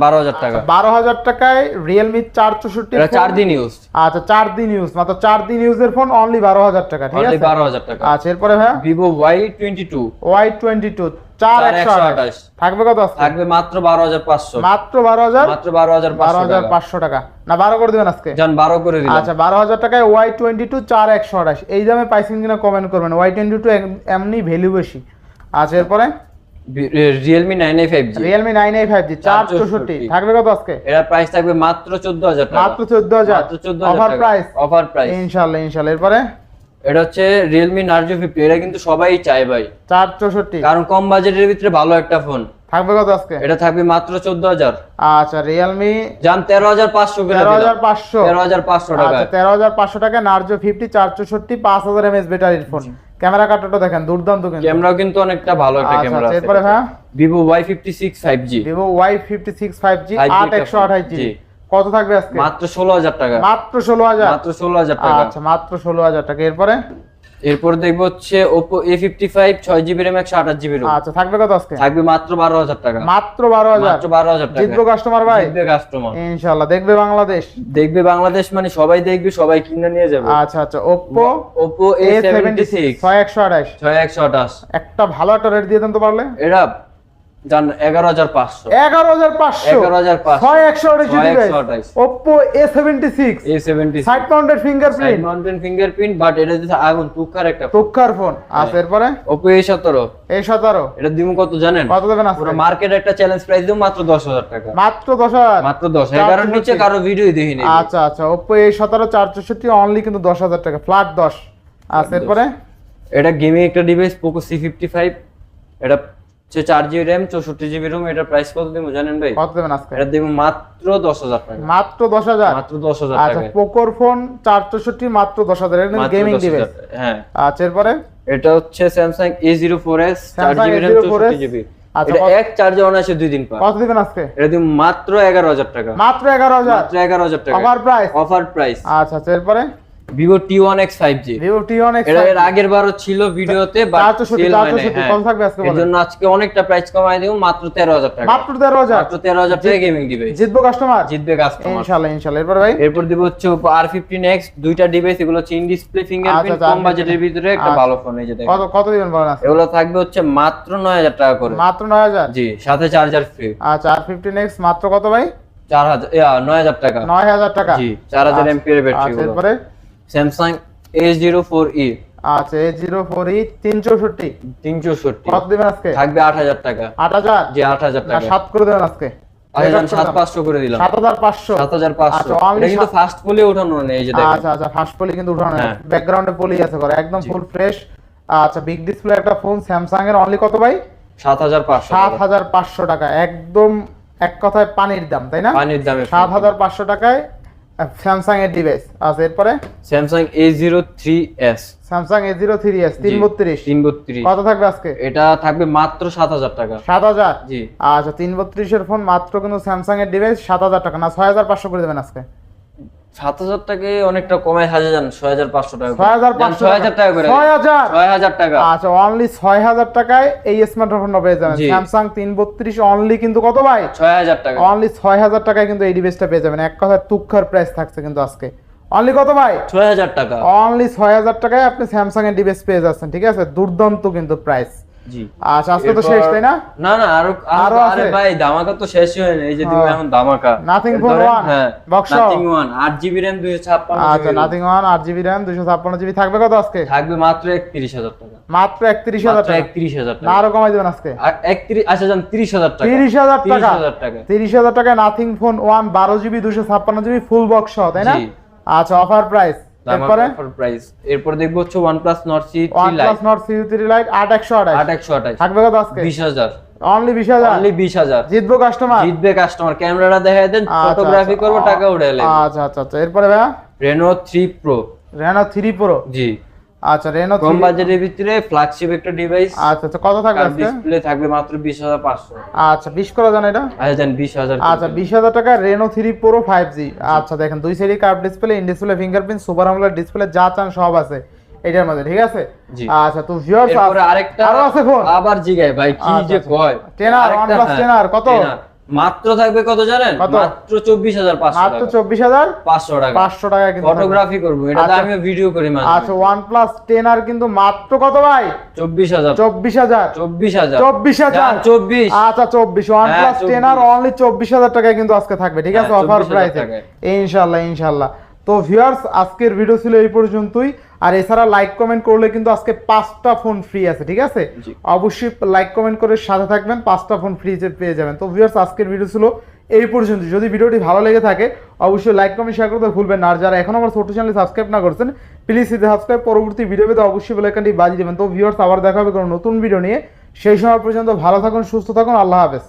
Speaker 2: বারো হাজার টাকা।
Speaker 1: বারো হাজার টাকায় রিয়েলমি চার চৌষট্টি
Speaker 2: চার দিন ইউজ
Speaker 1: আচ্ছা চার দিন ইউজ মাত্র চার দিন ইউজের ফোন অনলি বারো হাজার টাকা ঠিক আছে?
Speaker 2: বারো হাজার টাকা।
Speaker 1: আচ্ছা এরপরে
Speaker 2: Vivo Y twenty two
Speaker 1: Y twenty two চার একশো আঠাশ। থাকবে কত
Speaker 2: থাকবে মাত্র বারো হাজার পাঁচশো।
Speaker 1: মাত্র বারো হাজার?
Speaker 2: মাত্র বারো হাজার
Speaker 1: বারো হাজার পাঁচশো টাকা। না বারো করে দেবেন আজকে।
Speaker 2: বারো করে দিলাম।
Speaker 1: আচ্ছা বারো হাজার টাকায় ওয়াই টোয়েন্টি টু চার একশো আঠাশ। এই দামে পাইছেন কিনা কমেন্ট করবেন। ওয়াই টোয়েন্টি টু এমনি ভ্যালু বেশি। আচ্ছা এরপরে?
Speaker 2: জি
Speaker 1: রিয়েলমি নাইন এই ফাইভ জি
Speaker 2: 464
Speaker 1: থাকবে কত আজকে?
Speaker 2: এর প্রাইস থাকবে মাত্র চোদ্দ হাজার টাকা।
Speaker 1: মাত্র চোদ্দ হাজার।
Speaker 2: মাত্র চোদ্দ
Speaker 1: অফার প্রাইস
Speaker 2: অফার প্রাইস
Speaker 1: ইনশাল্লাহ ইনশাল্লাহ। এরপরে?
Speaker 2: এটা হচ্ছে রিয়েলমি নার্জো ফিফটি এটা কিন্তু সবাই চায় ভাই।
Speaker 1: চার চৌষট্টি
Speaker 2: কারণ কম বাজেটের ভিতরে ভালো একটা ফোন
Speaker 1: থাকবে কত আজকে?
Speaker 2: এটা থাকবে মাত্র চোদ্দ হাজার।
Speaker 1: আচ্ছা রিয়েলমি
Speaker 2: যান তেরো হাজার পাঁচশো করে
Speaker 1: তেরো হাজার পাঁচশো।
Speaker 2: তেরো হাজার পাঁচশো টাকা
Speaker 1: আচ্ছা তেরো হাজার পাঁচশো টাকা নার্জো ফিফটি চার চৌষট্টি পাঁচ হাজার এমএস ব্যাটারির ফোন ক্যামেরা কাটাটা দেখেন দুর্দান্ত কিন্তু।
Speaker 2: ক্যামেরাও কিন্তু অনেকটা ভালো একটা
Speaker 1: আচ্ছা,
Speaker 2: ক্যামেরা
Speaker 1: আছে এরপরে
Speaker 2: সিক্স ফাইভ জি 5G
Speaker 1: আট
Speaker 2: টা
Speaker 1: একশো
Speaker 2: ফোন।
Speaker 1: আঠাশ
Speaker 2: জি।
Speaker 1: জি। কত থাকবে আজকে?
Speaker 2: মাত্র ষোলো হাজার টাকা।
Speaker 1: মাত্র ষোলো হাজার?
Speaker 2: মাত্র ষোলো হাজার টাকা।
Speaker 1: আচ্ছা মাত্র ষোলো হাজার টাকা। এরপরে?
Speaker 2: এরপর দেখব হচ্ছে জিবি র্যাম একশো আঠাশ জিবি রোম
Speaker 1: আচ্ছা থাকবে কত আজকে?
Speaker 2: থাকবে মাত্র বারো হাজার টাকা।
Speaker 1: মাত্র বারো হাজার?
Speaker 2: মাত্র বারো হাজার টাকা।
Speaker 1: জিতবো কাস্টমার ভাই?
Speaker 2: জিতবে কাস্টমার
Speaker 1: ইনশাআল্লাহ দেখবে বাংলাদেশ।
Speaker 2: দেখবে বাংলাদেশ মানে সবাই দেখবে সবাই কিনে নিয়ে যাবে।
Speaker 1: আচ্ছা আচ্ছা একশো আঠাশ।
Speaker 2: ছয় একশো আঠাশ।
Speaker 1: একটা ভালো একটা রেট দিয়ে দেন তো পারলে।
Speaker 2: এটা জান এগারো হাজার পাঁচশো।
Speaker 1: এগারো হাজার পাঁচশো।
Speaker 2: এগারো হাজার পাঁচশো।
Speaker 1: ছয় একশো আঠাশ Oppo A seventy six
Speaker 2: A seventy
Speaker 1: side mounted fingerprint
Speaker 2: mountain fingerprint but এটা দিচ্ছে আগুন তুখার একটা
Speaker 1: তুক্ষার ফোন আচ্ছা এরপরে?
Speaker 2: ওপো এ সতেরো।
Speaker 1: এই সতেরো।
Speaker 2: এটা দিব কত জানেন?
Speaker 1: কত দেবেন
Speaker 2: পুরো মার্কেট একটা চ্যালেঞ্জ প্রাইস দিব মাত্র দশ হাজার টাকা।
Speaker 1: মাত্র দশ হাজার?
Speaker 2: মাত্র দশ এগারোর। নিচে কারও ভিডিও দেখিনি।
Speaker 1: আচ্ছা আচ্ছা ওপ্পো এই সতেরো চার চৌষট্টি অনলি কিন্তু দশ হাজার টাকা। ফ্ল্যাট দশ। আচ্ছা এরপরে?
Speaker 2: এটা গেমিং একটা device Poco C fifty five এটা চার জিবি র্যাম চৌষট্টি জিবি রুম এটার প্রাইস কত দিব জানেন ভাই?
Speaker 1: কত দেবেন আজকে?
Speaker 2: এটা দিব মাত্র দশ হাজার টাকা।
Speaker 1: মাত্র দশ হাজার?
Speaker 2: মাত্র দশ হাজার
Speaker 1: আচ্ছা পোকোর ফোন চার চৌষট্টি মাত্র দশ হাজার। এটা গেমিং
Speaker 2: 10,000
Speaker 1: ডিভাইস
Speaker 2: হ্যাঁ।
Speaker 1: আচ্ছা এরপরে?
Speaker 2: এটা হচ্ছে Samsung A zero four S চার জিবি র্যাম
Speaker 1: A04s
Speaker 2: চৌষট্টি জিবি।
Speaker 1: আচ্ছা,
Speaker 2: এটা
Speaker 1: কত-
Speaker 2: এক চার্জে অনায়াসে দুই দিন
Speaker 1: কত দিবেন আজকে?
Speaker 2: এটা দিব মাত্র এগারো হাজার টাকা।
Speaker 1: মাত্র এগারো হাজার?
Speaker 2: মাত্র এগারো হাজার টাকা।
Speaker 1: অফার প্রাইস
Speaker 2: অফার প্রাইস
Speaker 1: আচ্ছা আচ্ছা এরপরে?
Speaker 2: Vivo T one X
Speaker 1: five G Vivo T
Speaker 2: one এক্সের আগের বারও ছিল ভিডিওতে
Speaker 1: চার চার
Speaker 2: হয়
Speaker 1: আজকে
Speaker 2: এর
Speaker 1: বলেন।
Speaker 2: জন্য আজকে অনেকটা প্রাইস কমাই দেব মাত্র তেরো হাজার টাকা।
Speaker 1: মাত্র তেরো হাজার।
Speaker 2: মাত্র তেরো হাজার টাকা গেমিং ডিভাইস
Speaker 1: জিতবো কাস্টমার
Speaker 2: জিতবে কাস্টমার
Speaker 1: ইনশাল্লাহ ইনশাল্লাহ। এরপর ভাই?
Speaker 2: এরপর দিব হচ্ছে Oppo R15 X দুইটা ডিভাইস এগুলো হচ্ছে ইন ডিসপ্লে ফিঙ্গারপ্রিন্ট
Speaker 1: আচ্ছা,
Speaker 2: কম
Speaker 1: আচ্ছা,
Speaker 2: বাজেটের ভিতরে একটা
Speaker 1: আচ্ছা।
Speaker 2: ভালো ফোন এই যে
Speaker 1: কত কত দিবেন বলেন
Speaker 2: এগুলো থাকবে হচ্ছে মাত্র 9000 টাকা করে।
Speaker 1: মাত্র নয় হাজার?
Speaker 2: জি সাথে চার্জার ফ্রি
Speaker 1: আচ্ছা আর ফিফটিন এক্স মাত্র কত ভাই?
Speaker 2: 4000 ইয়া 9000 টাকা।
Speaker 1: নয় হাজার টাকা।
Speaker 2: জি 4000 এমপিএর ব্যাটারি
Speaker 1: আচ্ছা এরপরে
Speaker 2: Samsung A04e
Speaker 1: আচ্ছা এ জিরো ফোর ই তিন চৌষট্টি।
Speaker 2: 364
Speaker 1: কত দিবেন আজকে?
Speaker 2: থাকবে 8000 টাকা।
Speaker 1: আট হাজার?
Speaker 2: জি 8000
Speaker 1: না
Speaker 2: টাকা।
Speaker 1: সাত করে দেবেন আজকে।
Speaker 2: আমি 7500 করে দিলাম।
Speaker 1: সাত হাজার পাঁচশো।
Speaker 2: 7500
Speaker 1: আচ্ছা,
Speaker 2: কিন্তু
Speaker 1: সাত-
Speaker 2: ফাস্ট ওঠানো নেই এই যে
Speaker 1: আচ্ছা আচ্ছা ফার্স্ট পলি কিন্তু উঠানো। ব্যাকগ্রাউন্ডে পলি আছে করে একদম ফুল ফ্রেশ আচ্ছা বিগ ডিসপ্লে একটা ফোন স্যামসাং এর অনলি কত ভাই?
Speaker 2: 7500
Speaker 1: সাত হাজার পাঁচশো টাকা একদম এক কথায় পানির দাম তাই না?
Speaker 2: পানির দামে।
Speaker 1: সাত হাজার পাঁচশো টাকায় স্যামসাং এর ডিভাইস আচ্ছা এরপরে?
Speaker 2: Samsung A03s
Speaker 1: Samsung A zero three S তিন
Speaker 2: জি,
Speaker 1: বত্রিশ
Speaker 2: 332
Speaker 1: কত থাকবে আজকে?
Speaker 2: এটা থাকবে মাত্র 7000 টাকা।
Speaker 1: সাত হাজার?
Speaker 2: জি।
Speaker 1: আচ্ছা তিন বত্রিশের ফোন মাত্র কিন্তু স্যামসাং এর ডিভাইস সাত হাজার টাকা না ছয় হাজার পাঁচশো করে দেবেন আজকে।
Speaker 2: সাত হাজার টাকায় অনেকটা কমে হাজার যান ছয় হাজার পাঁচশো টাকা
Speaker 1: ছয় হাজার পাঁচশো
Speaker 2: হাজার টাকা করে।
Speaker 1: ছয় হাজার
Speaker 2: ছয় হাজার টাকা।
Speaker 1: আচ্ছা অনলি ছয় হাজার টাকায় এই স্মার্টফোনটা পেয়ে যাবেন। স্যামসাং তিন বত্রিশ অনলি কিন্তু কত ভাই?
Speaker 2: ছয় হাজার টাকা।
Speaker 1: অনলি ছয় হাজার টাকায় কিন্তু এই ডিভাইসটা পেয়ে যাবেন। এক কথায় তুক্ষার প্রাইস থাকছে কিন্তু আজকে। অনলি কত ভাই?
Speaker 2: ছয় হাজার টাকা।
Speaker 1: অনলি ছয় হাজার টাকায় আপনি স্যামসাং এর ডিভাইস পেয়ে যাচ্ছেন ঠিক আছে? দুর্দান্ত কিন্তু প্রাইস আচ্ছা আজকে তো শেষ তাই না?
Speaker 2: না না আরও
Speaker 1: আরও
Speaker 2: আরও আরে ভাই ধামাকা তো শেষ হয়নি। এই যে তুমি
Speaker 1: হ্যাঁ।
Speaker 2: এখন ধামাকা।
Speaker 1: Nothing
Speaker 2: এর
Speaker 1: Phone
Speaker 2: হ্যাঁ নাথিং ওয়ান আট জিবি
Speaker 1: আচ্ছা নাথিং ওয়ান জিবি র্যাম দুশো জিবি থাকবে কত আজকে?
Speaker 2: থাকবে মাত্র টাকা।
Speaker 1: মাত্র না আরও কমাই দেবেন আজকে।
Speaker 2: আচ্ছা টাকা।
Speaker 1: টাকা। নাথিং ফোন ওয়ান বারো জিবি দুশো ছাপ্পান্ন জিবি ফুল বক্স সহ তাই না? আচ্ছা অফার প্রাইস এরপরে?
Speaker 2: প্রাইস এরপর দেখব হচ্ছে
Speaker 1: OnePlus Nord Nord C OnePlus একশো আঠাশ।
Speaker 2: আট একশো আঠাশ।
Speaker 1: থাকবে কত আজকে? অনলি বিশ হাজার?
Speaker 2: অনলি বিশ হাজার।
Speaker 1: জিতবো কাস্টমার
Speaker 2: জিতবে কাস্টমার ক্যামেরাটা দেখাই দেন
Speaker 1: আচ্ছা,
Speaker 2: ফটোগ্রাফি
Speaker 1: আচ্ছা।
Speaker 2: করব টাকা উঠে
Speaker 1: আচ্ছা আচ্ছা আচ্ছা। এরপরে ভাইয়া?
Speaker 2: Reno three pro
Speaker 1: Reno three pro
Speaker 2: জি।
Speaker 1: আচ্ছা রেনো
Speaker 2: কম বাজেটের ভিতরে ফ্ল্যাগশিপ একটা ডিভাইস
Speaker 1: আচ্ছা আচ্ছা কত থাকবে আজকে?
Speaker 2: ডিসপ্লে থাকবে মাত্র বিশ হাজার পাঁচশো।
Speaker 1: আচ্ছা বিশ করে জান এটা?
Speaker 2: আচ্ছা বিশ হাজার
Speaker 1: আচ্ছা বিশ হাজার টাকা Reno three pro five G আচ্ছা দেখেন দুই সাইডে curve display in display fingerprint super AMOLED display যা চান সব আছে এটার মধ্যে ঠিক আছে? আচ্ছা তো ভিউয়ার্স
Speaker 2: আরেকটা
Speaker 1: আরও আছে ফোন
Speaker 2: আবার জিগায় ভাই কি
Speaker 1: আচ্ছা,
Speaker 2: যে
Speaker 1: আচ্ছা।
Speaker 2: কয়?
Speaker 1: Tenor,
Speaker 2: আরেকটা,
Speaker 1: OnePlus
Speaker 2: হ্যাঁ,
Speaker 1: Tenor, কত?
Speaker 2: মাত্র থাকবে কত জানেন? মাত্র চব্বিশ হাজার পাঁচশো
Speaker 1: মাত্র চব্বিশ হাজার?
Speaker 2: পাঁচশো টাকা।
Speaker 1: পাঁচশো টাকা কিন্তু
Speaker 2: ফটোগ্রাফি করব এটা
Speaker 1: আমি
Speaker 2: আমিও ভিডিও করি মানে
Speaker 1: আচ্ছা ওয়ান প্লাস টেন আর কিন্তু মাত্র কত ভাই?
Speaker 2: চব্বিশ হাজার।
Speaker 1: চব্বিশ হাজার।
Speaker 2: চব্বিশ হাজার।
Speaker 1: চব্বিশ হাজার?
Speaker 2: চব্বিশ।
Speaker 1: আচ্ছা চব্বিশ। ওয়ান
Speaker 2: হ্যাঁ,
Speaker 1: প্লাস টেন আর অনলি চব্বিশ হাজার টাকায় কিন্তু আজকে থাকবে ঠিক আছে?
Speaker 2: হ্যাঁ,
Speaker 1: অফার
Speaker 2: 24,000
Speaker 1: প্রাইসে। ইনশাল্লাহ ইনশাল্লাহ। তো ভিউয়ার্স আজকের ভিডিও ছিল এই পর্যন্তই। আর এছাড়া লাইক কমেন্ট করলে কিন্তু আজকে পাঁচটা ফোন ফ্রি আছে ঠিক আছে? অবশ্যই লাইক কমেন্ট করে সাথে থাকবেন পাঁচটা ফোন ফ্রি পেয়ে যাবেন। তো ভিউয়ার্স আজকের ভিডিও ছিল এই পর্যন্ত যদি ভিডিওটি ভালো লেগে থাকে অবশ্যই লাইক কমেন্ট শেয়ার করতে ভুলবেন না। আর যারা এখন আমার ছোট চ্যানেল সাবস্ক্রাইব না করছেন প্লিজ সিধে সাবস্ক্রাইব পরবর্তী ভিডিও পেতে অবশ্যই বেলাইকানটি বাজিয়ে দেবেন। তো ভিউয়ার্স আবার দেখা হবে কোনো নতুন ভিডিও নিয়ে। সেই সময় পর্যন্ত ভালো থাকুন সুস্থ থাকুন। আল্লাহ হাফেজ।